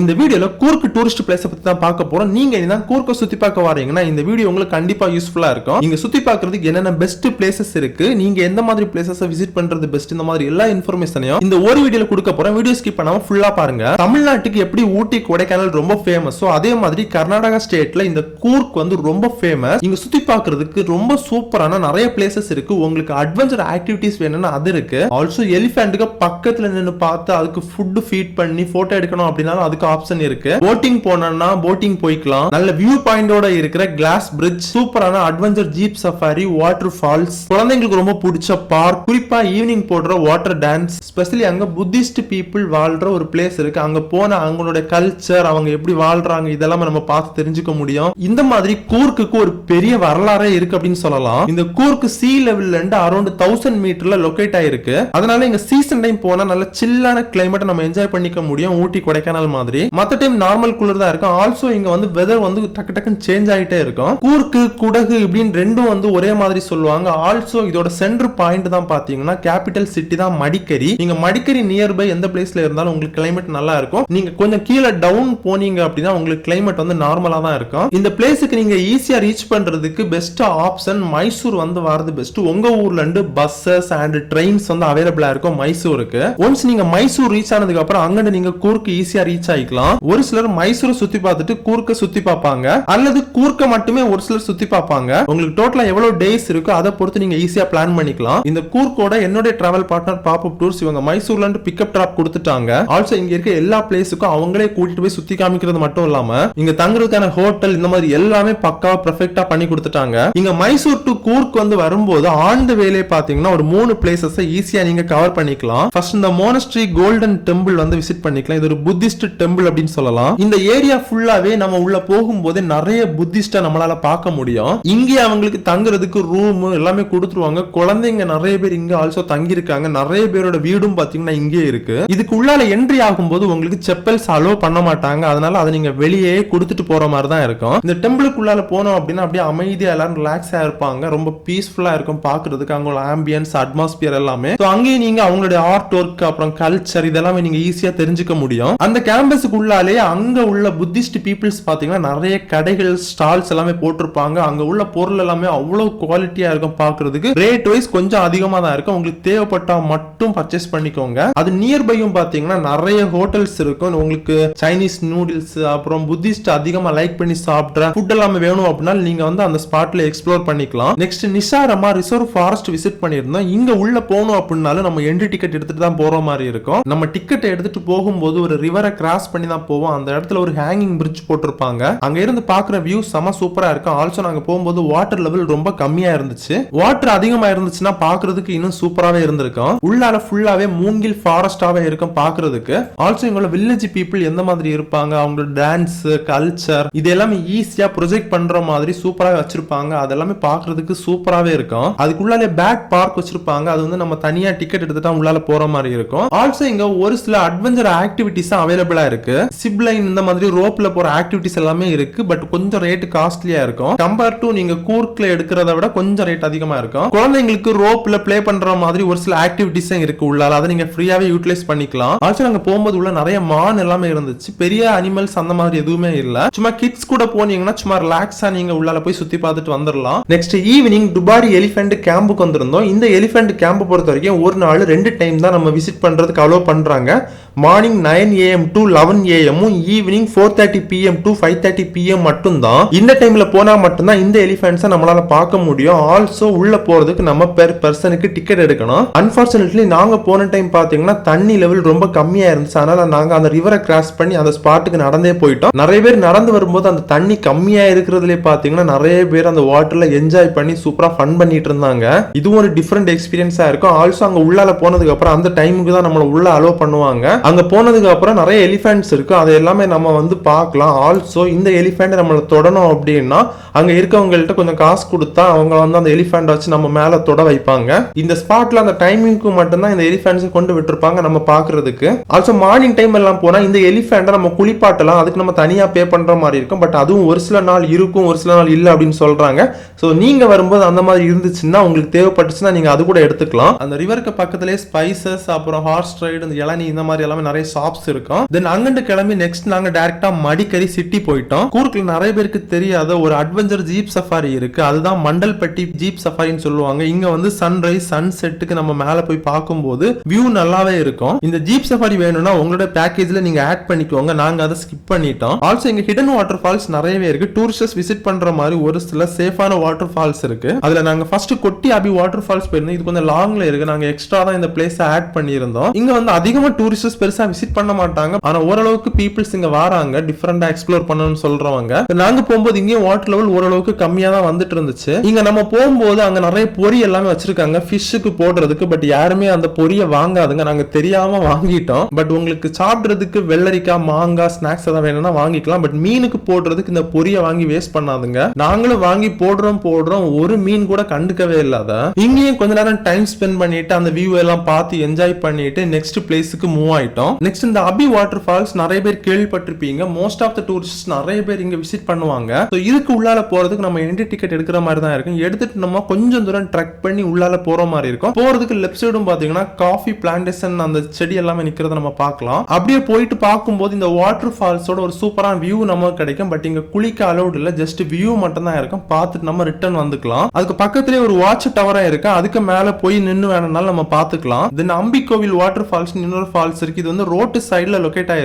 இந்த வீடியோவில் கூர்க்கு டூரிஸ்ட் பிளேஸை பற்றி தான் பார்க்க போகிறோம் நீங்கள் இதான் கூர்க்கை சுற்றி பார்க்க வரீங்கன்னா இந்த வீடியோ உங்களுக்கு கண்டிப்பாக யூஸ்ஃபுல்லாக இருக்கும். நீங்கள் சுற்றி பார்க்குறதுக்கு என்னென்ன பெஸ்ட் பிளேசஸ் இருக்குது நீங்கள் எந்த மாதிரி பிளேசஸை விசிட் பண்ணுறது பெஸ்ட் இந்த மாதிரி எல்லா இன்ஃபர்மேஷனையும் இந்த ஒரு வீடியோவில் கொடுக்க போகிறோம் வீடியோ ஸ்கிப் பண்ணாமல் ஃபுல்லாக பாருங்க. தமிழ்நாட்டுக்கு எப்படி ஊட்டி கொடைக்கானல் ரொம்ப ஃபேமஸ் அதே மாதிரி கர்நாடகா ஸ்டேட்டில் இந்த கூர்க் வந்து ரொம்ப ஃபேமஸ் இங்கே சுற்றி பார்க்குறதுக்கு ரொம்ப சூப்பரான நிறைய பிளேசஸ் இருக்குது உங்களுக்கு அட்வென்ச்சர் ஆக்டிவிட்டிஸ் வேணும்னா அது இருக்கு. ஆல்சோ எலிஃபேண்ட்டுக்கு பக்கத்தில் நின்று பார்த்து அதுக்கு ஃபுட்டு ஃபீட் பண்ணி ஃபோட்டோ எடுக்கணும் அப்படின்னாலும் அதுக்கு ஆப்ஷன் இருக்கு. போட்டிங் போனோம்னா போட்டிங் போய்க்கலாம். நல்ல வியூ பாயிண்டோட இருக்கிற கிளாஸ் பிரிட்ஜ் சூப்பரான adventure jeep safari waterfalls குழந்தைங்களுக்கு ரொம்ப பிடிச்ச பார்க் குறிப்பா ஈவினிங் போடுற வாட்டர் டான்ஸ் ஸ்பெஷலி அங்க புத்திஸ்ட் பீப்புள் வாழ்ற ஒரு பிளேஸ் இருக்கு. அங்க போன அவங்களோட கல்ச்சர் அவங்க எப்படி வாழ்றாங்க இதெல்லாம் நம்ம பார்த்து தெரிஞ்சுக்க முடியும். இந்த மாதிரி கூர்க்குக்கு ஒரு பெரிய வரலாறே இருக்கு அப்படின்னு சொல்லலாம். இந்த கூர்க்கு சி லெவல்ல இருந்து அரௌண்ட் தௌசண்ட் மீட்டர்ல லொகேட் ஆயிருக்கு. அதனால இங்க சீசன் டைம் போனா நல்ல சில்லான கிளைமேட் நம்ம என்ஜாய் பண்ணிக்க முடியும். ஊட்டி கொடைக்கானல் மாதிரி. மத்த டைம் நார்மல் குளிர் தான் இருக்கும். ஆல்சோ இங்க வந்து வெதர் வந்து டக்கு டக்குன்னு சேஞ்ச் ஆயிட்டே இருக்கும். கூர்க்கு குடகு இப்படின்னு ரெண்டும் வந்து ஒரே மாதிரி சொல்லுவாங்க. ஆல்சோ இதோட சென்டர் பாயிண்ட் தான் பாத்தீங்கன்னா கேபிட்டல் சிட்டி தான் மடிக்கரி. நீங்க மடிக்கரி நியர்பை எந்த பிளேஸ்ல இருந்தாலும் உங்களுக்கு கிளைமேட் நல்லா இருக்கும். நீங்க கொஞ்சம் கீழே டவுன் போனீங்க அப்படின்னா உங்களுக்கு கிளைமேட் வந்து நார்மலா தான் இருக்கும். இந்த பிளேஸுக்கு நீங்க ஈஸியா ரீச் பண்றதுக்கு பெஸ்ட் ஆப்ஷன் மைசூர் வந்து வரது பெஸ்ட் உங்க ஊர்ல இருந்து பஸ்ஸஸ் அண்ட் ட்ரெயின்ஸ் வந்து அவைலபிளா இருக்கும் மைசூருக்கு ஒன்ஸ் நீங்க மைசூர் ரீச் ஆனதுக்கு அப்புறம் அங்கிட்டு நீங்க கூர்க்கு ஈஸியா ரீச் ஆகிக்கலாம் ஒரு சிலர் மைசூரை சுத்தி பார்த்துட்டு கூர்க்க சுத்தி பார்ப்பாங்க. அல்லது கூர்க்க மட்டுமே ஒரு சிலர் சுத்தி பார்ப்பாங்க. உங்களுக்கு டோட்டலா எவ்வளவு டேஸ் இருக்கோ அதை பொறுத்து நீங்க ஈஸியா பிளான் பண்ணிக்கலாம். இந்த கூர்க்கோட என்னுடைய டிராவல் பார்ட்னர் பாப்அப் டூர்ஸ் இவங்க மைசூர்ல இருந்து பிக்கப் டிராப் கொடுத்துட்டாங்க. ஆல்சோ இங்க இருக்க எல்லா பிளேஸுக்கும் அவங்களே கூட்டிட்டு போய் சுத்தி காமிக்கிறது மட்டும் இல்லாம இங்க தங்குறதுக்கான ஹோட்டல் இந்த மாதிரி எல்லாமே பக்காவா பெர்ஃபெக்ட்டா பண்ணி கொடுத்துட்டாங்க. இங்க மைசூர் டு கூர்க் வந்து வரும்போது ஆண்டு வேலையை பாத்தீங்கன்னா ஒரு மூணு பிளேசஸ் ஈஸியா நீங்க கவர் பண்ணிக்கலாம். ஃபர்ஸ்ட் இந்த மோனஸ்ட்ரி கோல்டன் டெம்பிள் வந்து விசிட் பண்ணிக்கலாம். இது ஒரு புத்திஸ்ட் டெம்பிள் அப்படின்னு சொல்லலாம். இந்த ஏரியா ஃபுல்லாவே நம்ம உள்ள போகும்போது நிறைய புத்திஸ்ட நம்மளால பார்க்க முடியும். இங்கே அவங்களுக்கு தங்குறதுக்கு ரூம் எல்லாமே கொடுத்துருவாங்க. குழந்தைங்க நிறைய பேர் இங்க ஆல்சோ தங்கி இருக்காங்க நிறைய பேரோட வீடும் பாத்தீங்கன்னா இங்கே இருக்கு. இதுக்கு உள்ளால என்ட்ரி ஆகும்போது உங்களுக்கு செப்பல்ஸ் அலோ பண்ண மாட்டாங்க. அதனால அதை நீங்க வெளியே கொடுத்துட்டு போற மாதிரி தான் இருக்கும். இந்த டெம்பிளுக்குள்ளால போனோம் அப்படின்னா அப்படியே அமைதியா எல்லாரும் ரிலாக்ஸா இருப்பாங்க. ரொம்ப பீஸ்ஃபுல்லா இருக்கும் பாக்குறதுக்கு அவங்களோட ஆம்பியன்ஸ் அட்மாஸ்பியர் எல்லாமே. அங்கேயும் நீங்க அவங்களுடைய ஆர்ட் ஒர்க் அப்புறம் கல்ச்சர் இதெல்லாமே நீங்க ஈஸியா தெரிஞ்சுக்க முடியும். அந்த கேம்பஸுக்கு உள்ளாலே அங்க உள்ள புத்திஸ்ட் பீப்புள்ஸ் பாத்தீங்கன்னா நிறைய கடைகள் ஸ்டால்ஸ் எல்லாமே போட்டிருப்பாங்க. அங்க உள்ள பொருள் எல்லாமே அவ்வளவு குவாலிட்டியா இருக்கும் பார்க்குறதுக்கு ரேட் வைஸ் கொஞ்சம் அதிகமா தான் இருக்கும். உங்களுக்கு தேவைப்பட்டா மட்டும் பர்ச்சேஸ் பண்ணிக்கோங்க. அது நியர்பையும் பார்த்தீங்கன்னா நிறைய ஹோட்டல்ஸ் இருக்கும். உங்களுக்கு சைனீஸ் நூடுல்ஸ் அப்புறம் புத்திஸ்ட் அதிகமா லைக் பண்ணி சாப்பிட்ற ஃபுட் எல்லாமே வேணும் அப்படின்னா நீங்க வந்து அந்த ஸ்பாட்டில் எக்ஸ்ப்ளோர் பண்ணிக்கலாம். நெக்ஸ்ட் நிஷாரமா ரிசர்வ் ஃபாரஸ்ட் விசிட் பண்ணியிருந்தோம். இங்கே உள்ள போகணும் அப்படின்னாலும் நம்ம என்ட்ரி டிக்கெட் எடுத்துட்டு தான் போற மாதிரி இருக்கும். நம்ம டிக்கெட் எடுத்துட்டு போகும்போது ஒரு ரிவரை கிராஸ் பண்ணி தான் போவோம். அந்த இடத்துல ஒரு ஹேங்கிங் பிரிட்ஜ் போட்டிருப்பாங்க. அங்க இருந்து பாக்குற வியூ செம சூப்பரா இருக்கும் ஆல்சோ நாங்க போகும்போது வாட்டர் லெவல் ரொம்ப கம்மியா இருந்துச்சு. வாட்டர் அதிகமா இருந்துச்சுன்னா பாக்குறதுக்கு இன்னும் சூப்பராவே இருந்திருக்கும். உள்ளால ஃபுல்லாவே மூங்கில் ஃபாரஸ்டாவே இருக்கும் பாக்குறதுக்கு ஆல்சோ எங்களோட வில்லேஜ் பீப்புள் எந்த மாதிரி இருப்பாங்க? அவங்களோட டான்ஸ் கல்ச்சர் இது எல்லாமே ஈஸியா ப்ரொஜெக்ட் பண்ற மாதிரி சூப்பராக வச்சிருப்பாங்க. அதெல்லாமே பாக்குறதுக்கு சூப்பராகவே இருக்கும். அதுக்குள்ளாலே பேக் பார்க் வச்சிருப்பாங்க. அது வந்து நம்ம தனியா டிக்கெட் எடுத்துட்டா உள்ளால போற மாதிரி இருக்கும். ஆல்சோ இங்க ஒரு சில அட்வென்ச்சர் ஆக்டிவிட்டிஸ் அவைலபிளா இருக்கு. சிப்லைன் இந்த மாதிரி ரோப்ல போற ஆக்டிவிட்டிஸ் எல்லாமே இருக்கு. பட் கொஞ்சம் ரேட் காஸ்ட்லியா இருக்கும். கம்பேர் டு நீங்க கூர்க்ல எடுக்கிறத விட கொஞ்சம் ரேட் அதிகமா இருக்கும். குழந்தைங்களுக்கு ரோப்ல ப்ளே பண்ற மாதிரி ஒரு சில ஆக்டிவிட்டிஸ் இருக்கு உள்ளால. அதை நீங்க ஃப்ரீயாவே யூட்டிலைஸ் பண்ணிக்கலாம். ஆல்சோ அங்க போகும்போது உள்ள நிறைய மான் எல்லாமே இருந்துச்சு. பெரிய அனிமல்ஸ் அந்த மாதிரி எதுவுமே இல்ல. சும்மா கிட்ஸ் கூட போனீங்கன்னா சும்மா ரிலாக்ஸா நீங்க உள்ளால போய் சுத்தி பார்த்துட்டு வந்துடலாம் நெக்ஸ்ட் ஈவினிங் துபாரி எலிஃபென்ட் கேம்புக்கு வந்திருந்தோம். இந்த எலிஃபென்ட் கேம்ப் பொறுத்த வரைக்கும் ஒரு நாள் ரெண்டு டைம் தான் நம்ம விசிட் பண்றதுக்கு அலோவ் பண்றாங்க. Morning nine AM to eleven ஏஎம்மும் evening four thirty PM to five thirty PM மட்டும்தான். இந்த டைம்ல போனா மட்டும்தான் இந்த எலிஃபென்ட்ஸை நம்மளால பார்க்க முடியும். ஆல்சோ உள்ள போறதுக்கு நம்ம பெர் பர்சனுக்கு டிக்கெட் எடுக்கணும். அன்பார்ச்சுனேட்லி நாங்க போன டைம் பாத்தீங்கன்னா தண்ணி லெவல் ரொம்ப கம்மியா இருந்துச்சு. அதனால நாங்க அந்த ரிவரை கிராஸ் பண்ணி அந்த ஸ்பாட்டுக்கு நடந்தே போயிட்டோம். நிறைய பேர் நடந்து வரும்போது அந்த தண்ணி கம்மியா இருக்கிறதுலே பாத்தீங்கன்னா நிறைய பேர் அந்த வாட்டர்ல என்ஜாய் பண்ணி சூப்பரா ஃபன் பண்ணிட்டு இருந்தாங்க. இதுவும் ஒரு டிஃப்ரெண்ட் எக்ஸ்பீரியன்ஸா இருக்கும். ஆல்சோ அங்க உள்ளால போனதுக்கு அப்புறம் அந்த டைமுக்கு தான் நம்மள உள்ள அலோவ் பண்ணுவாங்க. அங்க போனதுக்கு அப்புறம் நிறைய எலிஃபென்ட்ஸ் இருக்குது அது எல்லாமே நம்ம வந்து பார்க்கலாம். ஆல்சோ இந்த எலிஃபென்ட் நம்மளை தொடணும் அப்படின்னா அங்கே இருக்கவங்கள்ட்ட கொஞ்சம் காசு கொடுத்தா அவங்க வந்து அந்த எலிஃபென்ட் வச்சு நம்ம மேலே தொட வைப்பாங்க. இந்த ஸ்பாட்ல அந்த டைமிங்க்கு மட்டும்தான் இந்த எலிஃபென்ட்ஸ் கொண்டு விட்டுருப்பாங்க நம்ம பார்க்குறதுக்கு. ஆல்சோ மார்னிங் டைம் எல்லாம் போனால் இந்த எலிஃபெண்ட்டை நம்ம குளிப்பாட்டலாம். அதுக்கு நம்ம தனியாக பே பண்ணுற மாதிரி இருக்கும். பட் அதுவும் ஒரு சில நாள் இருக்கும் ஒரு சில நாள் இல்லை அப்படின்னு சொல்கிறாங்க ஸோ நீங்கள் வரும்போது அந்த மாதிரி இருந்துச்சுன்னா உங்களுக்கு தேவைப்பட்டுச்சுன்னா நீங்கள் அது கூட எடுத்துக்கலாம். அந்த ரிவருக்கு பக்கத்துலேயே ஸ்பைசஸ் அப்புறம் ஹார்ஸ் ரைடு இந்த இளநீ இந்த மாதிரி எல்லாமே நிறைய ஷாப்ஸ் இருக்கும். தென் அங்க அங்கிருந்து கிளம்பி நெக்ஸ்ட் நாங்க டைரக்டா மடிக்கறி சிட்டி போயிட்டோம். கூர்க்ல நிறைய பேருக்கு தெரியாத ஒரு அட்வென்ச்சர் ஜீப் சஃபாரி இருக்கு. அதுதான் மண்டல்பட்டி ஜீப் சஃபாரின்னு சொல்லுவாங்க. இங்க வந்து சன்ரைஸ் சன் செட்டுக்கு நம்ம மேல போய் பார்க்கும்போது வியூ நல்லாவே இருக்கும். இந்த ஜீப் சஃபாரி வேணும்னா உங்களோட பேக்கேஜ்ல நீங்க ஆட் பண்ணிக்கோங்க. நாங்க அதை ஸ்கிப் பண்ணிட்டோம். ஆல்சோ இங்க ஹிடன் வாட்டர் ஃபால்ஸ் நிறையவே இருக்கு. டூரிஸ்டர்ஸ் விசிட் பண்ற மாதிரி ஒரு சில சேஃபான வாட்டர் ஃபால்ஸ் இருக்கு. அதுல நாங்க ஃபர்ஸ்ட் கொட்டி அபி வாட்டர் ஃபால்ஸ் போயிருந்தோம். இது கொஞ்சம் லாங்ல இருக்கு. நாங்க எக்ஸ்ட்ரா தான் இந்த பிளேஸ் ஆட் பண்ணியிருந்தோம். இங்க வந்து அதிகமா டூரிஸ்டர்ஸ் பெருசா விசிட் பண்ண மாட்டாங்க. ஆனா ஓரளவுக்கு பீப்புள்ஸ் இங்க வராங்க டிஃப்ரெண்டா எக்ஸ்ப்ளோர் பண்ணணும்னு சொல்றவங்க. நாங்க போகும்போது இங்கேயும் வாட்டர் லெவல் ஓரளவுக்கு கம்மியா தான் வந்துட்டு இருந்துச்சு. இங்க நம்ம போகும்போது அங்க நிறைய பொறி எல்லாமே வச்சிருக்காங்க. ஃபிஷ்ஷுக்கு போடுறதுக்கு பட் யாருமே அந்த பொரிய வாங்காதுங்க. நாங்க தெரியாம வாங்கிட்டோம். பட் உங்களுக்கு சாப்பிடுறதுக்கு வெள்ளரிக்காய் மாங்காய் ஸ்நாக்ஸ் எதாவது வேணும்னா வாங்கிக்கலாம். பட் மீனுக்கு போடுறதுக்கு இந்த பொரிய வாங்கி வேஸ்ட் பண்ணாதுங்க. நாங்களும் வாங்கி போடுறோம் போடுறோம். ஒரு மீன் கூட கண்டுக்கவே இல்லாத. இங்கேயும் கொஞ்ச நேரம் டைம் ஸ்பெண்ட் பண்ணிட்டு அந்த வியூ எல்லாம் பார்த்து என்ஜாய் பண்ணிட்டு நெக்ஸ்ட் பிளேஸுக்கு மூவ் ஆயிட்டோம். நெக்ஸ்ட் இந்த அபி வாட்டர் ஃபால்ஸ் நிறைய பேர் கேள்விப்பட்டிருப்பீங்க. மோஸ்ட் ஆஃப் த டூரிஸ்ட் நிறைய பேர் இங்க விசிட் பண்ணுவாங்க. ஸோ இதுக்கு உள்ளால போறதுக்கு நம்ம என்ட்ரி டிக்கெட் எடுக்கிற மாதிரி தான் இருக்கும். எடுத்துட்டு நம்ம கொஞ்சம் தூரம் ட்ரக் பண்ணி உள்ளால போற மாதிரி இருக்கும். போறதுக்கு லெஃப்ட் சைடும் பாத்தீங்கன்னா காஃபி பிளான்டேஷன் அந்த செடி எல்லாமே நிக்கிறத நம்ம பார்க்கலாம். அப்படியே போயிட்டு பார்க்கும்போது இந்த வாட்டர் ஃபால்ஸோட ஒரு சூப்பரான வியூ நமக்கு கிடைக்கும். பட் இங்க குளிக்க அலௌட் இல்ல. ஜஸ்ட் வியூ மட்டும் தான் இருக்கும். பார்த்துட்டு நம்ம ரிட்டர்ன் வந்துக்கலாம். அதுக்கு பக்கத்துலயே ஒரு வாட்ச் டவரா இருக்கு. அதுக்கு மேல போய் நின்னு வேணும்னாலும் நம்ம பாத்துக்கலாம் தென் அம்பிக்கோவில் வாட்டர் ஃபால்ஸ் இன்னொரு ஃபால்ஸ் இருக்கு. இது வந்து ரோட்டு சைடுல லொக்கேட் ஆயிருக்கு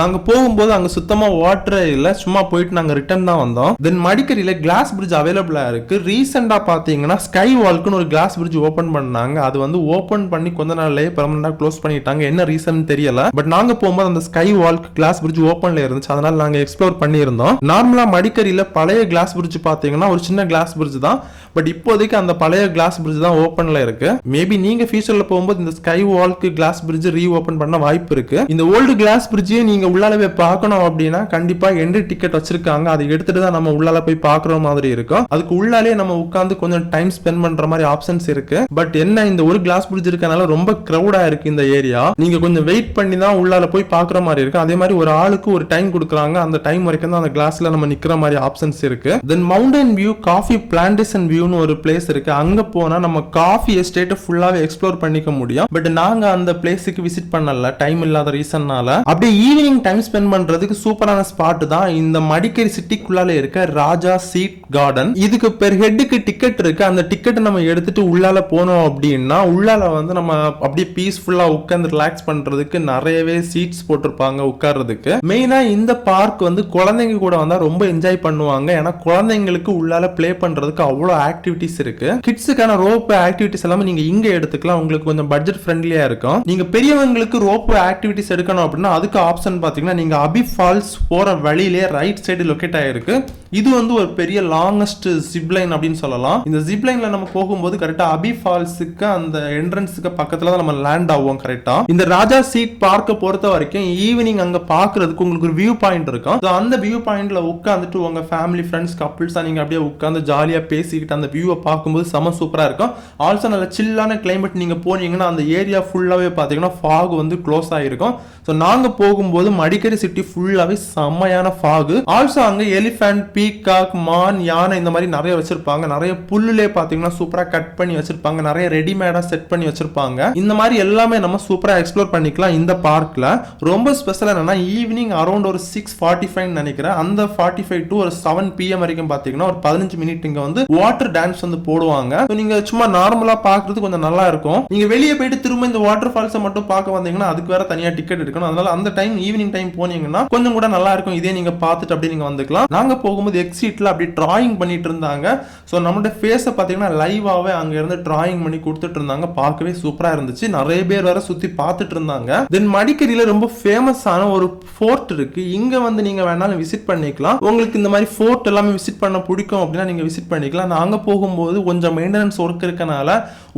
நாங்க போகும்போது அங்க சுத்தமா வாட்டரே இல்ல. சும்மா போயிட்டு நாங்க ரிட்டர்ன் தான் வந்தோம். தென் மடிக்கரியில கிளாஸ் பிரிட்ஜ் அவைலபிளா இருக்கு. ரீசெண்டா பாத்தீங்கன்னா ஸ்கை வால்க்குன்னு ஒரு கிளாஸ் பிரிட்ஜ் ஓபன் பண்ணாங்க. அது வந்து ஓபன் பண்ணி கொஞ்ச நாள்லயே பெர்மனண்டா க்ளோஸ் பண்ணிட்டாங்க. என்ன ரீசன் தெரியல. பட் நாங்க போகும்போது அந்த ஸ்கை வால்க் கிளாஸ் பிரிட்ஜ் ஓபன்ல இருந்துச்சு. அதனால நாங்க எக்ஸ்ப்ளோர் பண்ணியிருந்தோம். நார்மலா மடிக்கரியில பழைய கிளாஸ் பிரிட்ஜ் பாத்தீங்கன்னா ஒரு சின்ன கிளாஸ் பிரிட்ஜ் தான். பட் இப்போதைக்கு அந்த பழைய கிளாஸ் பிரிட்ஜ் தான் ஓப்பன்ல இருக்கு. மேபி நீங்க ஃபியூச்சர்ல போகும்போது இந்த ஸ்கை வால்க்கு கிளாஸ் பிரிட்ஜ் ரீ ஓபன் பண்ண வாய்ப்பு இருக்கு. இந்த ஓல்டு கிளாஸ் பிரிட்ஜையும் நீங்கள் உள்ளால போய் பார்க்கணும் அப்படின்னா கண்டிப்பாக என்ட்ரி டிக்கெட் வச்சிருக்காங்க. அதை எடுத்துட்டு தான் நம்ம உள்ளால போய் பார்க்குற மாதிரி இருக்கும். அதுக்கு உள்ளாலே நம்ம உட்காந்து கொஞ்சம் டைம் ஸ்பெண்ட் பண்ற மாதிரி ஆப்ஷன்ஸ் இருக்கு. பட் என்ன இந்த ஒரு கிளாஸ் பிரிட்ஜ் இருக்கனால ரொம்ப க்ரௌடா இருக்கு இந்த ஏரியா நீங்க கொஞ்சம் வெயிட் பண்ணி தான் உள்ளால போய் பார்க்குற மாதிரி இருக்கு. அதே மாதிரி ஒரு ஆளுக்கு ஒரு டைம் கொடுக்குறாங்க. அந்த டைம் வரைக்கும் தான் அந்த கிளாஸ்ல நம்ம நிக்கிற மாதிரி ஆப்ஷன்ஸ் இருக்கு. Then mountain view coffee plantation வியூன்னு ஒரு பிளேஸ் இருக்கு. அங்க போனா நம்ம காஃபி எஸ்டேட்டை ஃபுல்லாவே எக்ஸ்ப்ளோர் பண்ணிக்க முடியும். பட் நாங்க அந்த பிளேஸுக்கு விசிட் பண்ணல. டைம் இல்லாத ரீசன்னால அப்படியே ஈவினிங் டைம் ஸ்பெண்ட் பண்றதுக்கு சூப்பரான ஸ்பாட் தான் இந்த மடிக்கேரி சிட்டிக்குள்ளால இருக்க ராஜா சீட் கார்டன் இதுக்கு பெர் ஹெட்டுக்கு டிக்கெட் இருக்கு. அந்த டிக்கெட் நம்ம எடுத்துட்டு உள்ளால போனோம் அப்படின்னா உள்ளால வந்து நம்ம அப்படியே பீஸ்ஃபுல்லா உட்காந்து ரிலாக்ஸ் பண்றதுக்கு நிறையவே சீட்ஸ் போட்டிருப்பாங்க உட்கார்றதுக்கு. மெயினா இந்த பார்க் வந்து குழந்தைங்க கூட வந்தா ரொம்ப என்ஜாய் பண்ணுவாங்க. ஏன்னா குழந்தைங்களுக்கு உள்ளால ப்ளே பண்றதுக்கு அவ்வளோ ஆக்டிவிட்டிஸ் இருக்கு. கிட்ஸுக்கான ரோப் ஆக்டிவிட்டிஸ் எல்லாமே நீங்க இங்க எடுத்துக்கலாம். உங்களுக்கு கொஞ்சம் பட்ஜெட் ஃப்ரெண்ட்லியா இருக்கும். நீங்க பெரியவங்களுக்கு ரோப் ஆக்டிவிட்டிஸ் எடுக்கணும் அப்படின்னா அதுக்கு ஆப்ஷன் பார்த்தீங்கன்னா நீங்கள் அபி ஃபால்ஸ் போகிற வழியிலே ரைட் சைடு லொக்கேட் ஆகிருக்கு இது வந்து ஒரு பெரிய லாங்கஸ்ட் ஜிப்லைன் அப்படின்னு சொல்லலாம். இந்த ஜிப்லைனில் நம்ம போகும்போது கரெக்டாக அபி ஃபால்ஸுக்கு அந்த என்ட்ரன்ஸுக்கு பக்கத்தில் தான் நம்ம லேண்ட் ஆகும் கரெக்டாக இந்த ராஜா சீட் பார்க்க பொறுத்த வரைக்கும் ஈவினிங் அங்கே பார்க்குறதுக்கு உங்களுக்கு ஒரு வியூ பாயிண்ட் இருக்கும். ஸோ அந்த வியூ பாயிண்டில் உட்காந்துட்டு உங்கள் ஃபேமிலி ஃப்ரெண்ட்ஸ் கப்புள்ஸாக நீங்கள் அப்படியே உட்காந்து ஜாலியாக பேசிக்கிட்டு அந்த வியூவை பார்க்கும்போது செம சூப்பராக இருக்கும். ஆல்சோ நல்ல சில்லான கிளைமேட் நீங்கள் போனீங்கன்னா அந்த ஏரியா ஃபுல்லாகவே பார்த்தீங்கன்னா ஃபாக் வந்து க்ளோஸ் ஆகிருக்கும் ஸோ நாங்கள் போ போகும்போது மடிக்கரி சிட்டி ஃபுல்லாவே செம்மையான ஃபாகு ஆல்சோ அங்க எலிஃபென்ட் பீகாக் மான் யானை இந்த மாதிரி நிறைய வச்சிருப்பாங்க. நிறைய புல்லுலே பாத்தீங்கன்னா சூப்பரா கட் பண்ணி வச்சிருப்பாங்க. நிறைய ரெடிமேடா செட் பண்ணி வச்சிருப்பாங்க. இந்த மாதிரி எல்லாமே நம்ம சூப்பரா எக்ஸ்ப்ளோர் பண்ணிக்கலாம் இந்த பார்க்ல ரொம்ப ஸ்பெஷல் என்னன்னா ஈவினிங் அரௌண்ட் ஒரு சிக்ஸ் ஃபார்ட்டி ஃபைவ் நினைக்கிறேன். அந்த ஃபார்ட்டி ஃபைவ் டு ஒரு செவன் பிஎம் வரைக்கும் பாத்தீங்கன்னா ஒரு பதினஞ்சு மினிட் இங்க வந்து வாட்டர் டான்ஸ் வந்து போடுவாங்க. நீங்க சும்மா நார்மலா பாக்குறது கொஞ்சம் நல்லா இருக்கும். நீங்க வெளியே போயிட்டு திரும்ப இந்த வாட்டர் ஃபால்ஸை மட்டும் பார்க்க வந்தீங்கன்னா அதுக்கு வேற தனியா டிக்கெட் எடுக்கணும். அதனால அந்த டைம் ஈவினிங் டைம் போனீங்கன்னா கொஞ்சம் கூட நல்லா இருக்கும் இதே நீங்க பார்த்துட்டு அப்படியே நீங்க வந்துக்கலாம். நாங்க போகும்போது எக்ஸிட்ல அப்படி டிராயிங் பண்ணிட்டு இருந்தாங்க. ஸோ நம்மளோட ஃபேஸை பார்த்தீங்கன்னா லைவாவே அங்க இருந்து டிராயிங் பண்ணி கொடுத்துட்டு இருந்தாங்க. பார்க்கவே சூப்பரா இருந்துச்சு. நிறைய பேர் வேற சுத்தி பார்த்துட்டு இருந்தாங்க. தென் மடிக்கரியில ரொம்ப ஃபேமஸான ஒரு ஃபோர்ட் இருக்கு. இங்க வந்து நீங்க வேணாலும் விசிட் பண்ணிக்கலாம். உங்களுக்கு இந்த மாதிரி ஃபோர்ட் எல்லாமே விசிட் பண்ண பிடிக்கும் அப்படின்னா நீங்க விசிட் பண்ணிக்கலாம். நாங்க போகும்போது கொஞ்சம் மெயின்டெனன்ஸ் ஒர்க் இருக்கனால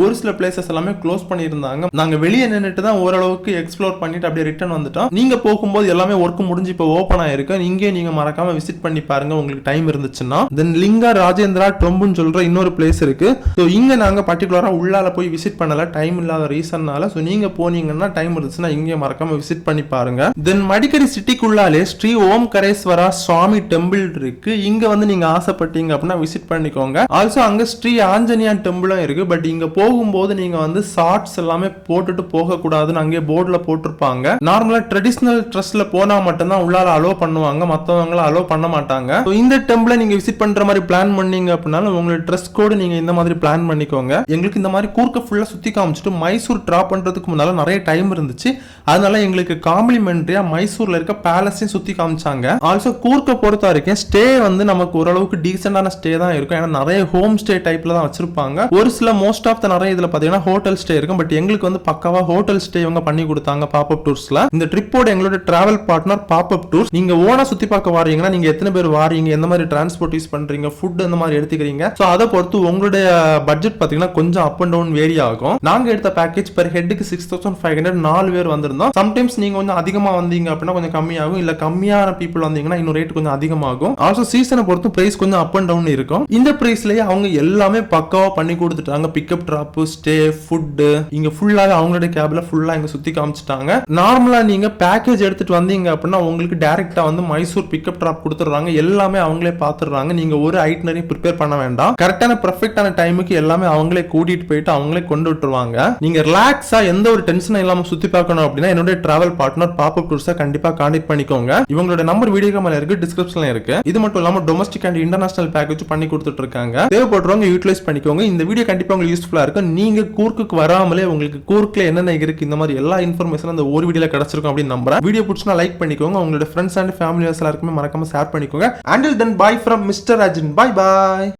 ஒரு சில பிளேசஸ் எல்லாமே க்ளோஸ் பண்ணியிருந்தாங்க. நாங்க வெளியே நின்றுட்டு தான் ஓரளவுக்கு எக்ஸ்ப்ளோர் பண்ணிட்டு அப்படியே ரிட்டர்ன் வந்துட்டோம். நீங்க போகும்போது எல்லாமே ஒர்க் முடிஞ்சு இப்போ ஓப்பன் ஆயிருக்கு. இங்கே நீங்க மறக்காம விசிட் பண்ணி பாருங்க. உங்களுக்கு டைம் இருந்துச்சுன்னா. தென் லிங்கா ராஜேந்திரா டொம்புன்னு சொல்ற இன்னொரு பிளேஸ் இருக்கு. ஸோ இங்க நாங்க பர்டிகுலரா உள்ளால போய் விசிட் பண்ணல. டைம் இல்லாத ரீசன்னால ஸோ நீங்க போனீங்கன்னா டைம் இருந்துச்சுன்னா இங்கே மறக்காம விசிட் பண்ணி பாருங்க. தென் மடிக்கடி சிட்டிக்குள்ளாலே ஸ்ரீ ஓம்கரேஸ்வரா சுவாமி டெம்பிள் இருக்கு. இங்க வந்து நீங்க ஆசைப்பட்டீங்க அப்படின்னா விசிட் பண்ணிக்கோங்க. ஆல்சோ அங்க ஸ்ரீ ஆஞ்சனியா டெம்பிளும் இருக்கு. பட் இங்க போகும்போது நீங்க வந்து ஷார்ட்ஸ் எல்லாமே போட்டுட்டு போக கூடாதுன்னு அங்கே போர்டுல போட்டிருப்பாங்க. நார்மலா ட்ரெடிஷனல் ட்ரஸ்ட்ல போனா மட்டும்தான் உள்ளால அலோவ் பண்ணுவாங்க மற்றவங்களாம் அலோவ் பண்ண மாட்டாங்க. இந்த டெம்பிளை நீங்க விசிட் பண்ற மாதிரி பிளான் பண்ணீங்க அப்படின்னாலும் உங்களோட ட்ரெஸ் கோடு நீங்க இந்த மாதிரி பிளான் பண்ணிக்கோங்க. எங்களுக்கு இந்த மாதிரி கூர்க்க ஃபுல்லா சுத்தி காமிச்சிட்டு மைசூர் டிராப் பண்றதுக்கு முன்னால நிறைய டைம் இருந்துச்சு. அதனால எங்களுக்கு காம்ப்ளிமெண்ட்ரியா மைசூர்ல இருக்க பேலஸையும் சுத்தி காமிச்சாங்க. ஆல்சோ கூர்க்க பொறுத்த வரைக்கும் ஸ்டே வந்து நமக்கு ஓரளவுக்கு டீசென்டான ஸ்டே தான் இருக்கும். ஏன்னா நிறைய ஹோம் ஸ்டே டைப்ல தான் வச்சிருப்பாங்க. ஒரு சில மோஸ்ட் ஆஃப் த நிறைய இதுல பாத்தீங்கன்னா ஹோட்டல் ஸ்டே இருக்கும். பட் எங்களுக்கு வந்து பக்காவா ஹோட்டல் ஸ்டே இவங்க பண்ணி கொடுத்தாங்க பாப்அப் டூர்ஸ்ல இந்த ட்ரிப்போட எங்களோட டிராவல் பார்ட்னர் பாப்அப் டூர்ஸ் நீங்க ஓனா சுத்தி பார்க்க வாரீங்கன்னா நீங்க எத்தனை பேர் வாரீங்க எந்த மாதிரி டிரான்ஸ்போர்ட் யூஸ் பண்றீங்க ஃபுட் அந்த மாதிரி எடுத்துக்கிறீங்க? ஸோ அதை பொறுத்து உங்களுடைய பட்ஜெட் பாத்தீங்கன்னா கொஞ்சம் அப் அண்ட் டவுன் வேரி ஆகும். நாங்க எடுத்த பேக்கேஜ் பெர் ஹெட்டுக்கு சிக்ஸ் தௌசண்ட் ஃபைவ் ஹண்ட்ரட் நாலு பேர் வந்திருந்தோம். சம்டைம்ஸ் நீங்க கொஞ்சம் அதிகமா வந்தீங்க அப்படின்னா கொஞ்சம் கம்மியாகும். இல்ல கம்மியான பீப்புள் வந்தீங்கன்னா இன்னும் ரேட் கொஞ்சம் அதிகமாகும். ஆல்சோ சீசனை பொறுத்து பிரைஸ் கொஞ்சம் அப் அண்ட் டவுன் இருக்கும். இந்த பிரைஸ்லயே அவங்க எல்லாமே பக்காவா பண்ணி கொடுத்துட்டாங்க. பிக்கப் ட்ராப் ஸ்டே ஃபுட்டு இங்க ஃபுல்லாவே அவங்களுடைய கேப்ல ஃபுல்லா இங்க சுத்தி காமிச்சிட்டாங்க. நார்மலா நீங்க பேக்கேஜ் எடுத்துட்டு வந்தீங்க அப்படின்னா உங்களுக்கு டைரக்டா வந்து மைசூர் பிக்கப் ட்ராப் கொடுத்துட்றாங்க. எல்லாமே அவங்களே பாத்துடுறாங்க. நீங்க ஒரு ஐட்னரையும் ப்ரிப்பேர் பண்ண வேண்டாம். கரெக்டான பர்ஃபெக்டான டைமுக்கு எல்லாமே அவங்களே கூட்டிட்டு போயிட்டு அவங்களே கொண்டு விட்டுருவாங்க. நீங்க ரிலாக்ஸா எந்த ஒரு டென்ஷனும் இல்லாம சுத்தி பார்க்கணும் அப்படின்னா என்னுடைய டிராவல் பார்ட்னர் பாப்அப் டூர்ஸை கண்டிப்பா கான்டெக்ட் பண்ணிக்கோங்க. இவங்களோட நம்பர் வீடியோ மேல இருக்கு டிஸ்கிரிப்ஷன்ல இருக்கு. இது மட்டும் இல்லாம டொமஸ்டிக் அண்ட் இன்டர்நேஷனல் பேக்கேஜ் பண்ணி கொடுத்துட்டு இருக்காங்க தேவைப்படுறவங்க யூட்டிலைஸ் பண்ணிக்கோங்க. இந்த வீடியோ கண்டிப்பா உங்களுக்கு யூஸ்ஃபுல்லா இருக்கும். நீங்க கூர்க்குக்கு வராமலே உங்களுக்கு கூர்க்கில் என்னென்ன இருக்கு இந்த மாதிரி எல்லா இன்ஃபர்மேஷன் அந்த ஒரு வீடியோல கிடைச்சிருக்கும் அப்படின்னு நம்புறேன். வீடியோ பிடிச்சினா லைக் பண்ணிக்கோங்க. உங்களோட ஃப்ரெண்ட்ஸ் அண்ட் ஃபேமிலி எல்லாருக்குமே மறக்காம ஷேர் பண்ணிக்கோங்க. Until then bye from mister Ajin bye bye